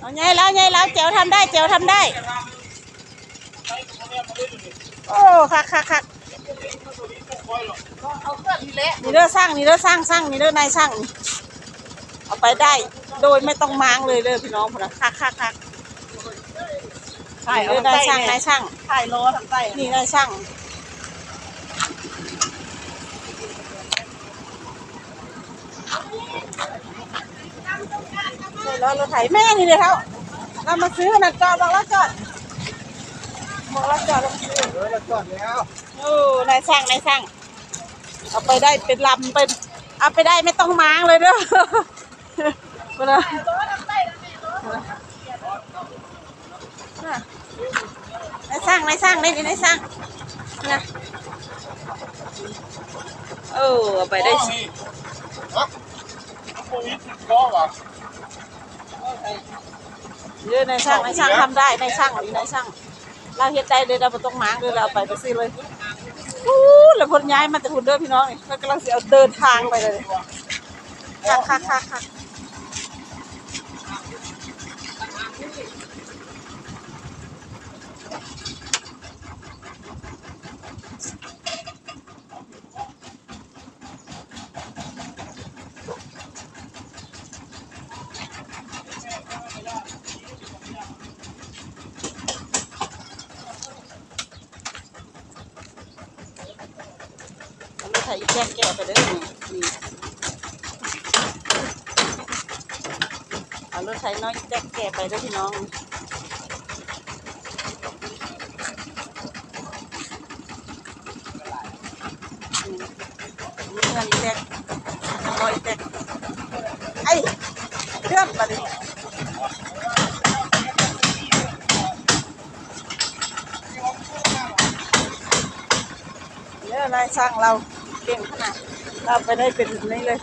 เอาไงแล้วไงแล้วเจียวทำได้เจียวทำได้ โอ้คักคักคักเอาเครื่องนี่แหละนี่เด้อสร้างนี่เด้อสร้างสร้างนี่เด้อนายสร้างนี่เอาไปได้ โดยไม่ต้องม้างเลยเด้อพี่น้องพุ่นนะคักคักคักถ่ายนี่เอาเด้อนายใต้ช่างเนี่นายยช่างถ่ายโลทางใต้นี่นายช่าง ใช่แล้วรถไถแม่นี่เลยเขาเรามาซื้อนะจอดบอกแล้วจอดบอกแล้วจอดเรามาซื้อเออเราจอดแล้วโอ้นายช่างนายช่างเอาไปได้เป็นลำเป็นเอาไปได้ไม่ต้องม้างเลยเด้อไปเลยน่ะนายช่างนายช่างนี่นี่นายช่างนะเออเอาไปได้สิฮะโควิดก็ว่ะ เยอะในช่างในช่างทำได้ในช่างอีในช่าง เราเฮ็ดได้เลยเราไม่ต้องมางเลยเราไปไปซื้อเลยอู้แล้วคนย้ายมาแต่หุ่นเด้อพี่น้องนี่แล้วกำลังสิเอาเดินทางไปเลยค่ะค่ะค่ะคัก ใส่แก้แก้ไปเลยนี่นี่เอารถไถน้อยแก้แก้ไปเลยพี่น้องอืมมีเงินแก้ร้อยแก้ไอ้เลื่อนมาดิเนี่ยนายช่างเรา เก่งขนาดเราไปได้เป็นนี่เลย